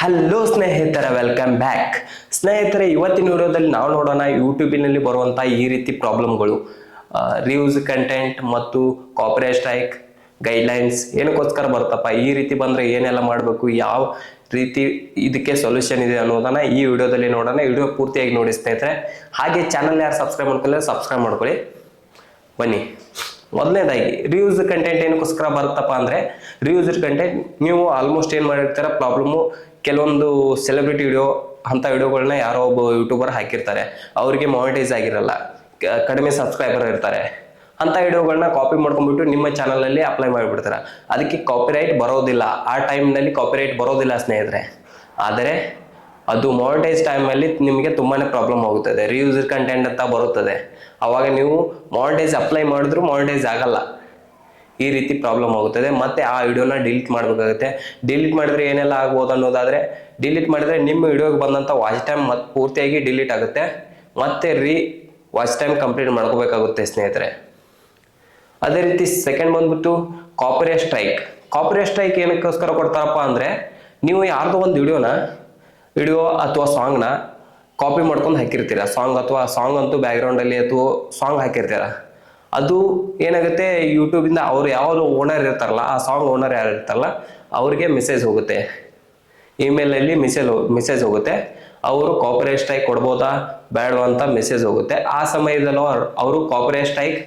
Hello ಸ್ನೇಹಿತರ welcome back ಸ್ನೇಹಿತರೆ, ಇವತ್ತಿನ ವಿಡಿಯೋದಲ್ಲಿ ನಾವು ನೋಡೋಣ ಯೂಟ್ಯೂಬಿನಲ್ಲಿ ಬರುವಂಥ ಈ ರೀತಿ ಪ್ರಾಬ್ಲಮ್ಗಳು ರಿವ್ಯೂಸ್ ಕಂಟೆಂಟ್ ಮತ್ತು ಕಾಪರೇಟ್ ಸ್ಟ್ರೈಕ್ ಗೈಡ್ಲೈನ್ಸ್ ಏನಕ್ಕೋಸ್ಕರ ಬರುತ್ತಪ್ಪ? ಈ ರೀತಿ ಬಂದರೆ ಏನೆಲ್ಲ ಮಾಡಬೇಕು? ಯಾವ ರೀತಿ ಇದಕ್ಕೆ ಸೊಲ್ಯೂಷನ್ ಇದೆ ಅನ್ನೋದನ್ನ ಈ ವಿಡಿಯೋದಲ್ಲಿ ನೋಡೋಣ. ವಿಡಿಯೋ ಪೂರ್ತಿಯಾಗಿ ನೋಡಿ ಸ್ನೇಹಿತರೆ. ಹಾಗೆ ಚಾನಲ್ ಯಾರು ಸಬ್ಸ್ಕ್ರೈಬ್ ಮಾಡ್ಕೊಳ್ಳಿ ಸಬ್ಸ್ಕ್ರೈಬ್ ಮಾಡ್ಕೊಳ್ಳಿ. ಬನ್ನಿ. ಮೊದಲನೇದಾಗಿ ರಿಯೂಸ್ ಕಂಟೆಂಟ್ ಏನಕ್ಕೋಸ್ಕರ ಬರುತ್ತಪ್ಪ ಅಂದರೆ ರಿಯೂಸ್ ಕಂಟೆಂಟ್ ನೀವು ಆಲ್ಮೋಸ್ಟ್ ಏನು ಮಾಡಿರ್ತೀರ ಪ್ರಾಬ್ಲಮ್ಮು ಕೆಲವೊಂದು ಸೆಲೆಬ್ರಿಟಿ ವಿಡಿಯೋ ಅಂಥ ವಿಡಿಯೋಗಳನ್ನ ಯಾರೋ ಒಬ್ಬ ಯೂಟ್ಯೂಬರ್ ಹಾಕಿರ್ತಾರೆ. ಅವರಿಗೆ ಮಾನಿಟೈಸ್ ಆಗಿರಲ್ಲ. ಕಡಿಮೆ ಸಬ್ಸ್ಕ್ರೈಬರ್ ಇರ್ತಾರೆ. ಅಂಥ ವಿಡಿಯೋಗಳನ್ನ ಕಾಪಿ ಮಾಡ್ಕೊಂಡ್ಬಿಟ್ಟು ನಿಮ್ಮ ಚಾನಲಲ್ಲಿ ಅಪ್ಲೈ ಮಾಡಿಬಿಡ್ತಾರೆ. ಅದಕ್ಕೆ ಕಾಪಿರೈಟ್ ಬರೋದಿಲ್ಲ. ಆ ಟೈಮ್ನಲ್ಲಿ ಕಾಪಿರೈಟ್ ಬರೋದಿಲ್ಲ ಸ್ನೇಹಿತರೆ. ಆದರೆ ಅದು ಮಾನಿಟೈಸ್ ಟೈಮಲ್ಲಿ ನಿಮಗೆ ತುಂಬಾನೇ ಪ್ರಾಬ್ಲಮ್ ಆಗುತ್ತದೆ ರಿಯೂಸ್ ಕಂಟೆಂಟ್ ಅಂತ ಬರುತ್ತದೆ. ಅವಾಗ ನೀವು ಮಾನಿಟೈಸ್ ಅಪ್ಲೈ ಮಾಡಿದ್ರು ಮಾನಿಟೈಸ್ ಆಗಲ್ಲ. ಈ ರೀತಿ ಪ್ರಾಬ್ಲಮ್ ಆಗುತ್ತದೆ ಮತ್ತೆ ಆ ವಿಡಿಯೋನ ಡಿಲೀಟ್ ಮಾಡಬೇಕಾಗುತ್ತೆ. ಡಿಲೀಟ್ ಮಾಡಿದ್ರೆ ಏನೆಲ್ಲ ಆಗ್ಬೋದು ಅನ್ನೋದಾದ್ರೆ ಡಿಲೀಟ್ ಮಾಡಿದ್ರೆ ನಿಮ್ಮ ವಿಡಿಯೋಗೆ ಬಂದಂಥ ವಾಚ್ ಟೈಮ್ ಮತ್ತೆ ಪೂರ್ತಿಯಾಗಿ ಡಿಲೀಟ್ ಆಗುತ್ತೆ. ಮತ್ತೆ ರೀ ವಾಚ್ ಟೈಮ್ ಕಂಪ್ಲೀಟ್ ಮಾಡ್ಕೋಬೇಕಾಗುತ್ತೆ ಸ್ನೇಹಿತರೆ. ಅದೇ ರೀತಿ ಸೆಕೆಂಡ್ ಬಂದ್ಬಿಟ್ಟು ಕಾಪರೇಟ್ ಸ್ಟ್ರೈಕ್ ಕಾಪರೇಟ್ ಸ್ಟ್ರೈಕ್ ಏನಕ್ಕೋಸ್ಕರ ಕೊಡ್ತಾರಪ್ಪ ಅಂದರೆ, ನೀವು ಯಾರ್ದೋ ಒಂದು ವಿಡಿಯೋನ ವಿಡಿಯೋ ಅಥವಾ ಸಾಂಗ್ನ ಕಾಪಿ ಮಾಡ್ಕೊಂಡು ಹಾಕಿರ್ತೀರ? ಸಾಂಗ್ ಅಥವಾ ಸಾಂಗ್ ಅಂತೂ ಬ್ಯಾಕ್ಗ್ರೌಂಡಲ್ಲಿ ಅಥವಾ ಸಾಂಗ್ ಹಾಕಿರ್ತೀರ? ಅದು ಏನಾಗುತ್ತೆ ಯೂಟ್ಯೂಬಿಂದ ಅವ್ರು ಯಾವ ಓನರ್ ಇರ್ತಾರಲ್ಲ, ಆ ಸಾಂಗ್ ಓನರ್ ಯಾರು ಇರ್ತಾರಲ್ಲ, ಅವ್ರಿಗೆ ಮೆಸೇಜ್ ಹೋಗುತ್ತೆ. ಇಮೇಲಲ್ಲಿ ಮೆಸೇಜ್ ಮೆಸೇಜ್ ಹೋಗುತ್ತೆ. ಅವರು ಕಾಪರೇಟ್ ಸ್ಟ್ರೈಕ್ ಕೊಡ್ಬೋದಾ, ಬೇಡವಾ ಅಂತ ಮೆಸೇಜ್ ಹೋಗುತ್ತೆ. ಆ ಸಮಯದಲ್ಲಿ ಅವರು ಕಾಪರೇಟ್ ಸ್ಟ್ರೈಕ್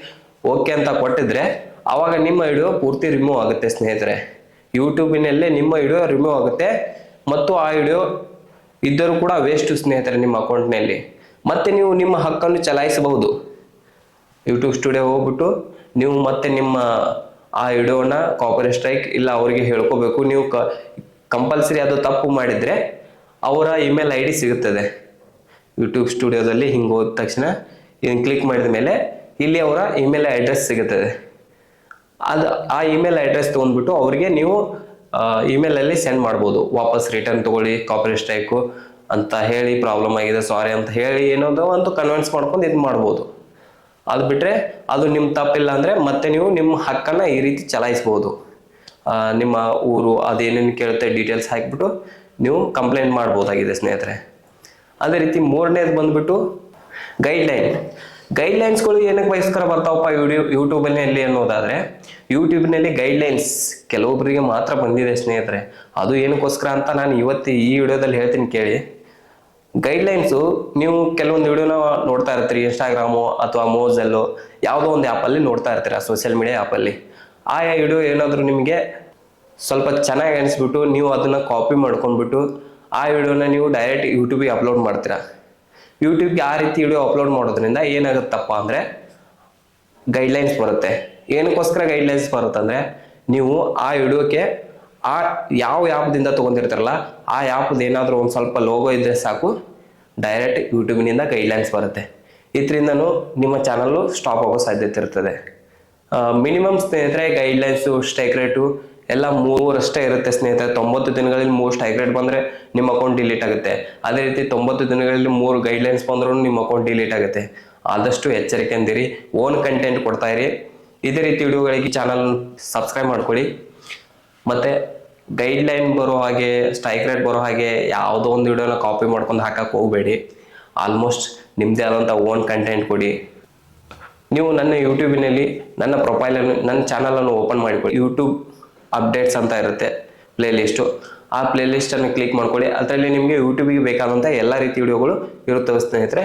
ಓಕೆ ಅಂತ ಕೊಟ್ಟಿದ್ರೆ ಆವಾಗ ನಿಮ್ಮ ವಿಡಿಯೋ ಪೂರ್ತಿ ರಿಮೂವ್ ಆಗುತ್ತೆ ಸ್ನೇಹಿತರೆ. ಯೂಟ್ಯೂಬಿನಲ್ಲೇ ನಿಮ್ಮ ವಿಡಿಯೋ ರಿಮೂವ್ ಆಗುತ್ತೆ. ಮತ್ತು ಆ ವಿಡಿಯೋ ಇದ್ದರೂ ಕೂಡ ವೇಸ್ಟ್ ಸ್ನೇಹಿತರೆ ನಿಮ್ಮ ಅಕೌಂಟ್ನಲ್ಲಿ ಮತ್ತೆ ನೀವು ನಿಮ್ಮ ಹಕ್ಕನ್ನು ಚಲಾಯಿಸಬಹುದು. ಯೂಟ್ಯೂಬ್ ಸ್ಟುಡಿಯೋ ಹೋಗ್ಬಿಟ್ಟು ನೀವು ಮತ್ತೆ ನಿಮ್ಮ ಆ ವಿಡಿಯೋನ ಕಾಪರ್ ಸ್ಟ್ರೈಕ್ ಇಲ್ಲ ಅವರಿಗೆ ಹೇಳ್ಕೋಬೇಕು. ನೀವು ಕ ಕಂಪಲ್ಸರಿ ಅದು ತಪ್ಪು ಮಾಡಿದರೆ ಅವರ ಇಮೇಲ್ ಐ ಡಿ ಸಿಗುತ್ತದೆ. ಯೂಟ್ಯೂಬ್ ಸ್ಟುಡಿಯೋದಲ್ಲಿ ಹಿಂಗೆ ಹೋದ ತಕ್ಷಣ ಇದನ್ನು ಕ್ಲಿಕ್ ಮಾಡಿದ ಮೇಲೆ ಇಲ್ಲಿ ಅವರ ಇಮೇಲ್ ಅಡ್ರೆಸ್ ಸಿಗುತ್ತದೆ. ಅದು, ಆ ಇಮೇಲ್ ಅಡ್ರೆಸ್ ತೊಗೊಂಡ್ಬಿಟ್ಟು ಅವರಿಗೆ ನೀವು ಇಮೇಲಲ್ಲಿ ಸೆಂಡ್ ಮಾಡ್ಬೋದು. ವಾಪಸ್ ರಿಟರ್ನ್ ತಗೊಳ್ಳಿ ಕಾಪಿ ಸ್ಟ್ರೈಕು ಅಂತ ಹೇಳಿ ಪ್ರಾಬ್ಲಮ್ ಆಗಿದೆ ಸಾರಿ ಅಂತ ಹೇಳಿ ಏನೋ ಒಂದು ಕನ್ವಿನ್ಸ್ ಮಾಡ್ಕೊಂಡು ಇದು ಮಾಡ್ಬೋದು. ಅದು ಬಿಟ್ಟರೆ ಅದು ನಿಮ್ಮ ತಪ್ಪಿಲ್ಲ ಅಂದರೆ ಮತ್ತೆ ನೀವು ನಿಮ್ಮ ಹಕ್ಕನ್ನು ಈ ರೀತಿ ಚಲಾಯಿಸ್ಬೋದು. ನಿಮ್ಮ ಊರು ಅದೇನೇನು ಕೇಳುತ್ತೆ ಡೀಟೇಲ್ಸ್ ಹಾಕಿಬಿಟ್ಟು ನೀವು ಕಂಪ್ಲೇಂಟ್ ಮಾಡ್ಬೋದಾಗಿದೆ ಸ್ನೇಹಿತರೆ. ಅದೇ ರೀತಿ ಮೂರನೇದು ಬಂದ್ಬಿಟ್ಟು ಗೈಡ್ಲೈನ್ ಗೈಡ್ಲೈನ್ಸ್ಗಳು ಏನಕ್ಕೆ ಬಯಸ್ಕರ ಬರ್ತಾವಪ್ಪ ಯೂಟ್ಯೂಬ್ ಯೂಟ್ಯೂಬಲ್ಲಿ ಅನ್ನೋದಾದರೆ ಯೂಟ್ಯೂಬ್ನಲ್ಲಿ ಗೈಡ್ಲೈನ್ಸ್ ಕೆಲವೊಬ್ಬರಿಗೆ ಮಾತ್ರ ಬಂದಿದೆ ಸ್ನೇಹಿತರೆ. ಅದು ಏನಕ್ಕೋಸ್ಕರ ಅಂತ ನಾನು ಇವತ್ತು ಈ ವಿಡಿಯೋದಲ್ಲಿ ಹೇಳ್ತೀನಿ ಕೇಳಿ. ಗೈಡ್ಲೈನ್ಸು ನೀವು ಕೆಲವೊಂದು ವಿಡಿಯೋನ ನೋಡ್ತಾ ಇರ್ತೀರಿ ಇನ್ಸ್ಟಾಗ್ರಾಮು ಅಥವಾ ಮೋಸಲ್ಲು ಯಾವುದೋ ಒಂದು ಆ್ಯಪಲ್ಲಿ ನೋಡ್ತಾ ಇರ್ತೀರ ಸೋಷಿಯಲ್ ಮೀಡಿಯಾ ಆ್ಯಪಲ್ಲಿ ಆ ವಿಡಿಯೋ ಏನಾದರೂ ನಿಮಗೆ ಸ್ವಲ್ಪ ಚೆನ್ನಾಗಿ ಅನಿಸ್ಬಿಟ್ಟು ನೀವು ಅದನ್ನು ಕಾಪಿ ಮಾಡ್ಕೊಂಡ್ಬಿಟ್ಟು ಆ ವಿಡಿಯೋನ ನೀವು ಡೈರೆಕ್ಟ್ ಯೂಟ್ಯೂಬಿಗೆ ಅಪ್ಲೋಡ್ ಮಾಡ್ತೀರಾ. ಯೂಟ್ಯೂಬ್ಗೆ ಆ ರೀತಿ ವಿಡಿಯೋ ಅಪ್ಲೋಡ್ ಮಾಡೋದ್ರಿಂದ ಏನಾಗುತ್ತಪ್ಪ ಅಂದರೆ ಗೈಡ್ಲೈನ್ಸ್ ಬರುತ್ತೆ. ಏನಕ್ಕೋಸ್ಕರ ಗೈಡ್ಲೈನ್ಸ್ ಬರುತ್ತಂದರೆ ನೀವು ಆ ವಿಡಿಯೋಕ್ಕೆ ಆ ಯಾವ ಆ್ಯಪ್ದಿಂದ ತೊಗೊಂಡಿರ್ತಾರಲ್ಲ, ಆ ಆ್ಯಪ್ದು ಏನಾದರೂ ಒಂದು ಸ್ವಲ್ಪ ಲೋಗೋ ಇದ್ದರೆ ಸಾಕು ಡೈರೆಕ್ಟ್ ಯೂಟ್ಯೂಬ್ನಿಂದ ಗೈಡ್ಲೈನ್ಸ್ ಬರುತ್ತೆ. ಇದರಿಂದನೂ ನಿಮ್ಮ ಚಾನಲ್ಲು ಸ್ಟಾಪ್ ಆಗೋ ಸಾಧ್ಯತೆ ಇರ್ತದೆ. ಮಿನಿಮಮ್ ಸ್ನೇಹಿತರೆ ಗೈಡ್ಲೈನ್ಸು ಸ್ಟೇಕ್ ರೇಟು ಎಲ್ಲ ಮೂರಷ್ಟೇ ಇರುತ್ತೆ ಸ್ನೇಹಿತರೆ. ತೊಂಬತ್ತು ದಿನಗಳಲ್ಲಿ ಮೂರು ಸ್ಟ್ರೈಕ್ ರೇಟ್ ಬಂದರೆ ನಿಮ್ಮ ಅಕೌಂಟ್ ಡಿಲೀಟ್ ಆಗುತ್ತೆ. ಅದೇ ರೀತಿ ತೊಂಬತ್ತು ದಿನಗಳಲ್ಲಿ ಮೂರು ಗೈಡ್ಲೈನ್ಸ್ ಬಂದರೂ ನಿಮ್ಮ ಅಕೌಂಟ್ ಡಿಲೀಟ್ ಆಗುತ್ತೆ. ಆದಷ್ಟು ಎಚ್ಚರಿಕೆ ಅಂದಿರಿ. ಓನ್ ಕಂಟೆಂಟ್ ಕೊಡ್ತಾ ಇರಿ. ಇದೇ ರೀತಿ ವಿಡಿಯೋಗಳಿಗೆ ಚಾನಲ್ ಸಬ್ಸ್ಕ್ರೈಬ್ ಮಾಡ್ಕೊಳ್ಳಿ. ಮತ್ತು ಗೈಡ್ಲೈನ್ ಬರೋ ಹಾಗೆ ಸ್ಟ್ರೈಕ್ ರೇಟ್ ಬರೋ ಹಾಗೆ ಯಾವುದೋ ಒಂದು ವಿಡಿಯೋನ ಕಾಪಿ ಮಾಡ್ಕೊಂಡು ಹಾಕಕ್ಕೆ ಹೋಗಬೇಡಿ. ಆಲ್ಮೋಸ್ಟ್ ನಿಮ್ಮದೇ ಆದಂಥ ಓನ್ ಕಂಟೆಂಟ್ ಕೊಡಿ. ನೀವು ನನ್ನ ಯೂಟ್ಯೂಬಿನಲ್ಲಿ ನನ್ನ ಪ್ರೊಫೈಲನ್ನು ನನ್ನ ಚಾನಲನ್ನು ಓಪನ್ ಮಾಡಿಕೊಳ್ಳಿ. ಯೂಟ್ಯೂಬ್ ಅಪ್ಡೇಟ್ಸ್ ಅಂತ ಇರುತ್ತೆ ಪ್ಲೇ ಲಿಸ್ಟು ಆ ಪ್ಲೇ ಲಿಸ್ಟನ್ನು ಕ್ಲಿಕ್ ಮಾಡ್ಕೊಳ್ಳಿ. ಅದರಲ್ಲಿ ನಿಮಗೆ ಯೂಟ್ಯೂಬಿಗೆ ಬೇಕಾದಂಥ ಎಲ್ಲ ರೀತಿ ವಿಡಿಯೋಗಳು ಇರುತ್ತವೆ ಸ್ನೇಹಿತರೆ.